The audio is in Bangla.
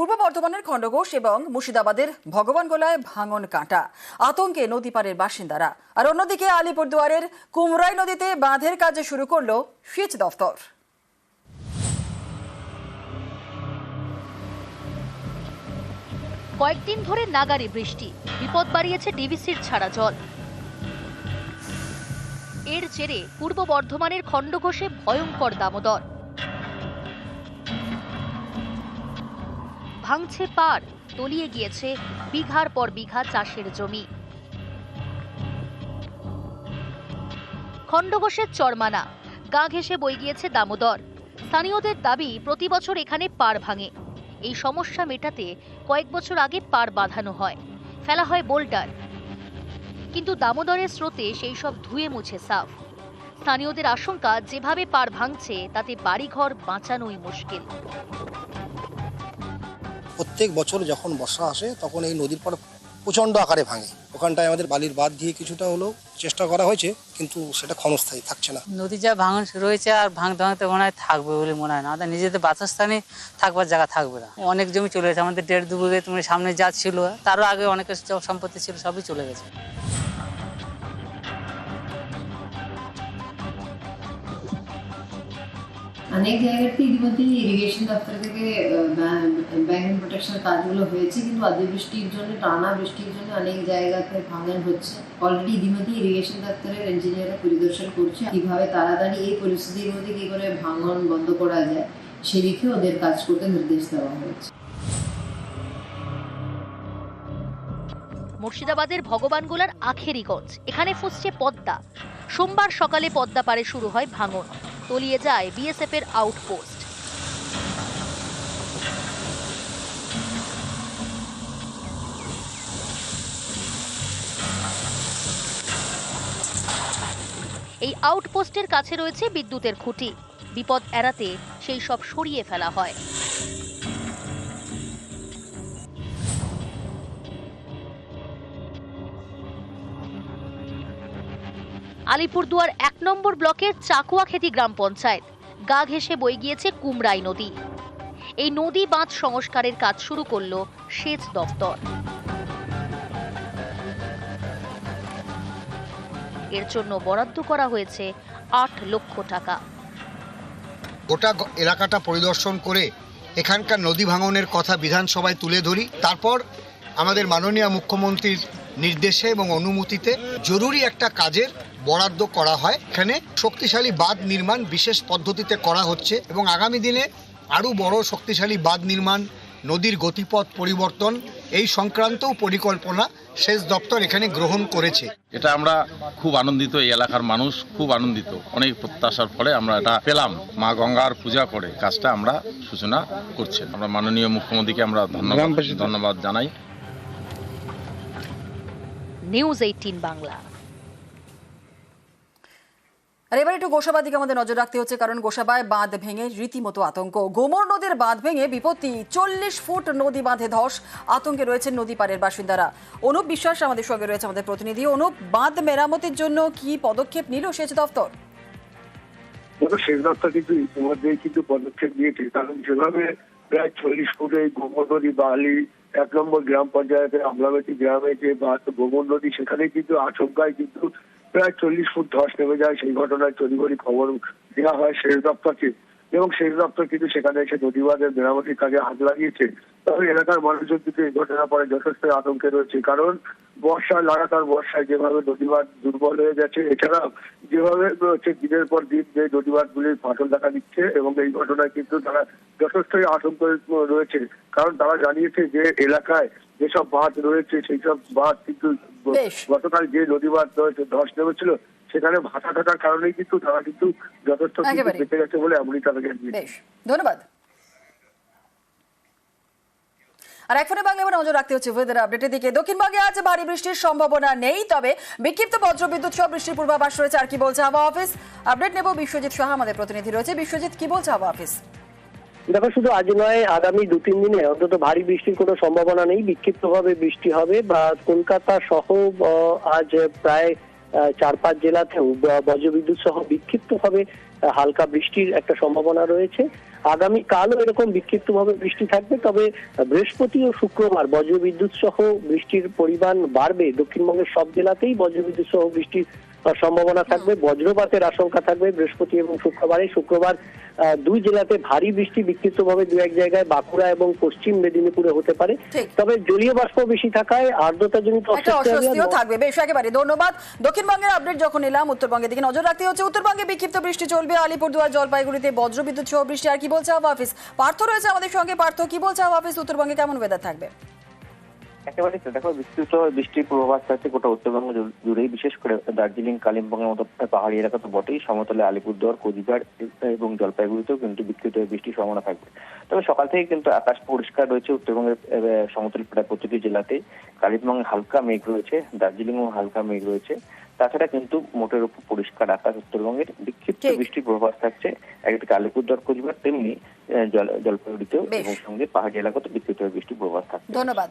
পূর্ব বর্ধমানের খণ্ডঘোষ এবং মুর্শিদাবাদের ভগবানগোলায় ভাঙন কাঁটা। আতঙ্কে নদী পাড়ের বাসিন্দারা। আর অন্যদিকে আলিপুরদুয়ারের কুমরাই নদীতে বাঁধের কাজ শুরু করল সেচ দফতর। কয়েকদিন ধরে নাগারি বৃষ্টি। বিপদ বাড়িয়েছে ডিভিসির ছাড়া জল। এর জেরে পূর্ব বর্ধমানের খণ্ডঘোষে ভয়ঙ্কর দামোদর। ভাঙছে পার তলিয়ে গিয়েছে বিঘার পর বিঘা চাষের জমি। খণ্ডঘোষের চরমানা, গা ঘেঁষে বই গিয়েছে দামোদর। স্থানীয়দের দাবি, প্রতি বছর এখানে পার ভাঙে। এই সমস্যা মেটাতে কয়েক বছর আগে পার বাঁধানো হয়। ফেলা হয় বোল্টার। কিন্তু দামোদরের স্রোতে সেই সব ধুয়ে মুছে সাফ। স্থানীয়দের আশঙ্কা, যেভাবে পার ভাঙছে, তাতে বাড়িঘর বাঁচানোই মুশকিল। প্রত্যেক বছর যখন বর্ষা আসে, তখন এই নদীর পর প্রচণ্ড আকারে ভাঙে। ওখানটায় আমাদের বালির বাদ দিয়ে কিছুটা হলেও চেষ্টা করা হয়েছে, কিন্তু সেটা ক্ষণস্থায়ী থাকছে না। নদী যা ভাঙন শুরু হয়েছে আর ভাঙতে ভাঙতে মনে হয় থাকবে বলে মনে হয় না। আমাদের নিজেদের বাসস্থানে থাকবার জায়গা থাকবে না। অনেক জমি চলে গেছে। আমাদের দেড় দু বিঘে তুমি সামনে যা ছিল, তারও আগে অনেকের সম্পত্তি ছিল, সবই চলে গেছে। অনেক জায়গাতে ইতিমধ্যে ইরিগেশন দপ্তর থেকে ব্যাংক প্রোটেকশন কাজগুলো হয়েছে, কিন্তু অতি বৃষ্টির জন্য, টানা বৃষ্টির জন্য অনেক জায়গাতে ভাঙন হচ্ছে। অলরেডি ইতিমধ্যে ইরিগেশন দপ্তরের ইঞ্জিনিয়াররা পরিদর্শন করছে কীভাবে তাড়াতাড়ি এই পরিস্থিতির মধ্যে কি করে ভাঙন বন্ধ করা যায় সেদিকে ওদের কাজ করতে নির্দেশ দেওয়া হয়েছে। মুর্শিদাবাদের ভগবানগোলার আখেরিগঞ্জ, এখানে ফুসছে পদ্মা। সোমবার সকালে পদ্মা পারে শুরু হয় ভাঙন। তলিয়ে যায় বিএসএফ এর আউটপোস্ট। এই আউটপোস্টের কাছে রয়েছে বিদ্যুতের খুঁটি। বিপদ এড়াতে সেই সব সরিয়ে ফেলা হয়। আলিপুরদুয়ার এক নম্বর ব্লকের চাকুয়াখেতি গ্রাম পঞ্চায়েত। গা ঘেঁষে বই গিয়েছে কুমরাই নদী। এই নদী বাঁধ সংস্কারের কাজ শুরু করল সেচ দপ্তর। এর জন্য বরাদ্দ করা হয়েছে আট লক্ষ টাকা। গোটা এলাকাটা পরিদর্শন করে এখানকার নদী ভাঙনের কথা বিধানসভায় তুলে ধরি। তারপর আমাদের মাননীয় মুখ্যমন্ত্রীর নির্দেশে এবং অনুমতিতে জরুরি একটা কাজের বরাদ্দ করা হয়। এখানে শক্তিশালী বাঁধ নির্মাণ বিশেষ পদ্ধতিতে করা হচ্ছে এবং আগামী দিনে আরও বড় শক্তিশালী বাঁধ নির্মাণ নদীর গতিপথ পরিবর্তন এই সংক্রান্তও পরিকল্পনা সেচ দপ্তর এখানে গ্রহণ করেছে। এটা আমরা খুব আনন্দিত এই এলাকার মানুষ খুব আনন্দিত। অনেক প্রত্যাশার ফলে আমরা এটা পেলাম। মা গঙ্গার পূজা করে কাজটা আমরা সূচনা করছি আমরা মাননীয় মুখ্যমন্ত্রীকে আমরা ধন্যবাদ ধন্যবাদ জানাই। News eighteen Bangla. আর এবার একটু গোসাবার দিকে আমাদের নজর রাখতে হচ্ছে, কারণ গোসাবায় বাঁধ ভেঙে রীতিমতো আতঙ্ক। গোমর নদীর বাঁধ ভেঙে বিপত্তি, চল্লিশ ফুট নদী বাঁধে ধস, আতঙ্কে রয়েছেন নদী পাড়ের বাসিন্দারা। অনুপ বিশ্বাস আমাদের সঙ্গে রয়েছে, আমাদের প্রতিনিধি। অনুপ, বাঁধ মেরামতির জন্য কি পদক্ষেপ নিল সেচ দফতর সেচ দপ্তর কিন্তু ইতিমধ্যেই কিন্তু পদক্ষেপ নিয়েছে, কারণ যেভাবে প্রায় চল্লিশ ফুট গোমর নদী বালি, এক নম্বর গ্রাম পঞ্চায়েতের আমলাবেটি গ্রামে যে বাঁধ, গোমর নদী, সেখানে কিন্তু আশঙ্কায় কিন্তু প্রায় চল্লিশ ফুট ধস নেমে যায়, সেই ঘটনায় তড়িঘড়ি খবর দেওয়া হয় সেচ দপ্তরকে। এবং সেচ দপ্তর কিন্তু সেখানে এসে নদীবাদের মেরামতির কাজে হাত লাগিয়েছে। তবে এলাকার মানুষজন কিন্তু এই ঘটনা পরে যথেষ্ট আতঙ্কে রয়েছে। কারণ বর্ষায় লাগাতার বর্ষায় যেভাবে নদীবাদ দুর্বল হয়ে গেছে, এছাড়াও যেভাবে হচ্ছে দিনের পর দিন যে নদীবাদগুলির ফাটল দেখা দিচ্ছে এবং এই ঘটনায় কিন্তু তারা যথেষ্টই আতঙ্ক রয়েছে। কারণ তারা জানিয়েছে যে এলাকায় যেসব বাঁধ রয়েছে সেই সব বাঁধ কিন্তু। গতকাল যে নদীবাদ রয়েছে ধস নেমেছিল সেখানে ভাষা থাকার কারণেই কিন্তু তারা কিন্তু যথেষ্ট বেঁচে গেছে বলে এমনই বেশ ধন্যবাদ। আর এখনই বাংলা এবার নজর রাখতে হচ্ছে ওয়েদার আপডেটের দিকে। দক্ষিণবঙ্গে আজ ভারী বৃষ্টির সম্ভাবনা নেই তবে বিক্ষিপ্ত বজ্রবিদ্যুৎ সহ বৃষ্টির পূর্বাভাস রয়েছে। আর কি বলছে হাওয়া অফিস আপডেট নেব বিশ্বজিৎ সাহা আমাদের প্রতিনিধি রয়েছে। বিশ্বজিৎ কি বলছে হাওয়া অফিস দেখো শুধু আজ নয় আগামী দু তিন দিনে অন্তত ভারী বৃষ্টির কোনো সম্ভাবনা নেই। বিক্ষিপ্তভাবে বৃষ্টি হবে বা কলকাতা সহ আজ প্রায় চার পাঁচ জেলাতেও বজ্রবিদ্যুৎ সহ বিক্ষিপ্তভাবে আহ, হালকা বৃষ্টির একটা সম্ভাবনা রয়েছে। আগামী কালও এরকম বিক্ষিপ্তভাবে বৃষ্টি থাকবে তবে বৃহস্পতি ও শুক্রবার বজ্রবিদ্যুৎ সহ বৃষ্টির পরিমাণ বাড়বে। দক্ষিণবঙ্গের সব জেলাতেই বজ্রবিদ্যুৎ সহ বৃষ্টির সম্ভাবনা থাকবে বজ্রপাতের আশঙ্কা থাকবে বৃহস্পতি এবং শুক্রবারে শুক্রবার দুই জেলাতে ভারী বৃষ্টি বিক্ষিপ্তভাবে দু এক জায়গায় বাঁকুড়া এবং পশ্চিম মেদিনীপুরে হতে পারে। তবে জলীয় বাষ্প বেশি থাকায় আর্দ্রতাজনিত হবে। অস্বস্তিও থাকবে। বেশ একেবারে ধন্যবাদ। দক্ষিণবঙ্গের আপডেট যখন এলাম উত্তরবঙ্গের দিকে নজর রাখতে হচ্ছে। উত্তরবঙ্গে বিক্ষিপ্ত বৃষ্টি চলবে আলিপুরদুয়ার জলপাইগুড়িতে বজ্রবিদ্যুৎ সহ বৃষ্টি। আর কি বলছে আবহাওয়া অফিস? পার্থ রয়েছে আমাদের সঙ্গে। পার্থ কি বলছে আবহাওয়া অফিস? উত্তরবঙ্গে কেমন ওয়েদার থাকবে? একেবারে দেখো বিস্তৃত বৃষ্টির পূর্বাভাস থাকছে গোটা উত্তরবঙ্গ জুড়েই বিশেষ করে দার্জিলিং কালিম্পংয়ের মতো পাহাড়ি এলাকা তো বটেই সমতলে আলিপুরদুয়ার কোচবিহার এবং জলপাইগুড়িতেও কিন্তু বিস্তৃত বৃষ্টির সম্ভাবনা থাকবে। তবে সকাল থেকে কিন্তু আকাশ পরিষ্কার রয়েছে উত্তরবঙ্গের সমতল প্রায় প্রতিটি জেলাতেই কালিম্পংয়ে হালকা মেঘ রয়েছে দার্জিলিংও হালকা মেঘ রয়েছে। তাছাড়া কিন্তু মোটের উপর পরিষ্কার আকাশ উত্তরবঙ্গের বিক্ষিপ্ত বৃষ্টির পূর্বাভাস থাকছে। একদিকে আলিপুরদুয়ার কোচবিহার তেমনি জল- জলপাইগুড়িতেও এবং সঙ্গে পাহাড়ি এলাকাতে বিক্ষিপ্ত বৃষ্টির পূর্বাভাস থাকছে। ধন্যবাদ।